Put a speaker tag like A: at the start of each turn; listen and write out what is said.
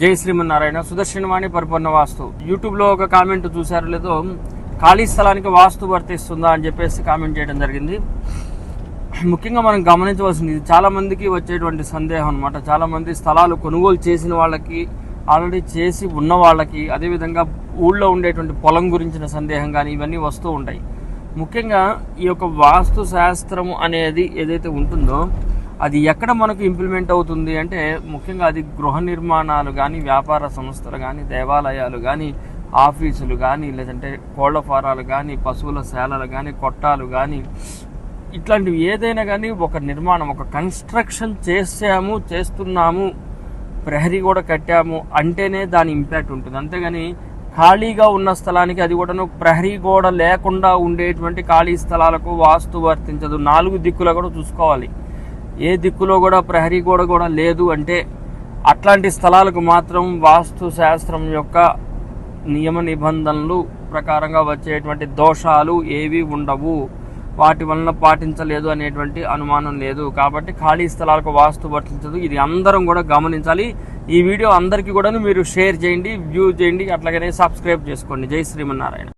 A: జై శ్రీమన్నారాయణ. సుదర్శనవాణి పరిపూర్ణ వాస్తు. యూట్యూబ్లో ఒక కామెంట్ చూశారు లేదో ఖాళీ స్థలానికి వాస్తు వర్తిస్తుందా అని చెప్పేసి కామెంట్ చేయడం జరిగింది. ముఖ్యంగా మనం గమనించవలసింది ఇది చాలా మందికి వచ్చేటువంటి సందేహం అనమాట చాలా మంది స్థలాలు కొనుగోలు చేసిన వాళ్ళకి ఆల్రెడీ చేసి ఉన్న వాళ్ళకి అదేవిధంగా ఊళ్ళో ఉండేటువంటి పొలం గురించిన సందేహం కానీ ఇవన్నీ వస్తూ ఉంటాయి. ముఖ్యంగా ఈ యొక్క వాస్తు శాస్త్రము అనేది ఏదైతే ఉంటుందో అది ఎక్కడ మనకు ఇంప్లిమెంట్ అవుతుంది అంటే ముఖ్యంగా అది గృహ నిర్మాణాలు కానీ వ్యాపార సంస్థలు కానీ దేవాలయాలు కానీ ఆఫీసులు కానీ లేదంటే కోళ్ళ ఫారాలు కానీ పశువుల శాలలు కానీ కొట్టాలు కానీ ఇట్లాంటివి ఏదైనా కానీ ఒక నిర్మాణం ఒక కన్స్ట్రక్షన్ చేసాము చేస్తున్నాము ప్రహరీ కూడా కట్టాము అంటేనే దాని ఇంపాక్ట్ ఉంటుంది. అంతేగాని ఖాళీగా ఉన్న స్థలానికి అది కూడాను ప్రహరీ గోడ లేకుండా ఉండేటువంటి ఖాళీ స్థలాలకు వాస్తు వర్తించదు. నాలుగు దిక్కులు కూడా చూసుకోవాలి. ఏ దిక్కులో కూడా ప్రహరీ గోడ కూడా లేదు అంటే అట్లాంటి స్థలాలకు మాత్రం వాస్తు శాస్త్రం యొక్క నియమ నిబంధనలు ప్రకారంగా వచ్చేటువంటి దోషాలు ఏవి ఉండవు. వాటి వలన పాటించలేదు అనేటువంటి అనుమానం లేదు. కాబట్టి ఖాళీ స్థలాలకు వాస్తు వర్తించదు. ఇది అందరం కూడా గమనించాలి. ఈ వీడియో అందరికీ కూడా మీరు షేర్ చేయండి వ్యూ చేయండి అట్లాగనే సబ్స్క్రైబ్ చేసుకోండి. జై శ్రీమన్నారాయణ.